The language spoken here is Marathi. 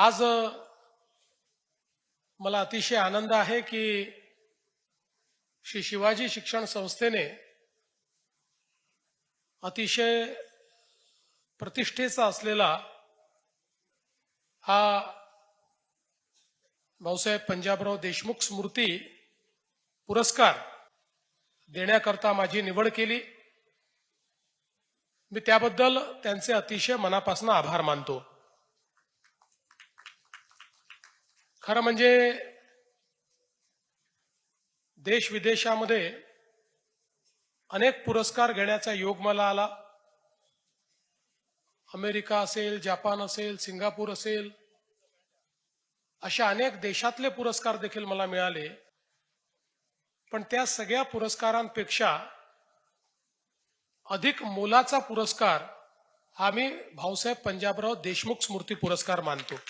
आज मला अतिशय आनंद आहे की श्री शिवाजी शिक्षण संस्थेने अतिशय प्रतिष्ठेचा असलेला हा भाऊसाहेब पंजाबराव देशमुख स्मृती पुरस्कार देण्याकरता माझी निवड केली. मी त्याबद्दल त्यांचे अतिशय मनापासून आभार मानतो. खरं म्हणजे देश विदेशामध्ये अनेक पुरस्कार घेण्याचा योग मला आला. अमेरिका असेल जपान असेल सिंगापूर असेल अशा अनेक देशातले पुरस्कार देखील मला मिळाले. पण त्या सगळ्या पुरस्कारांपेक्षा अधिक मोलाचा पुरस्कार हा मी भाऊसाहेब पंजाबराव देशमुख स्मृती पुरस्कार मानतो.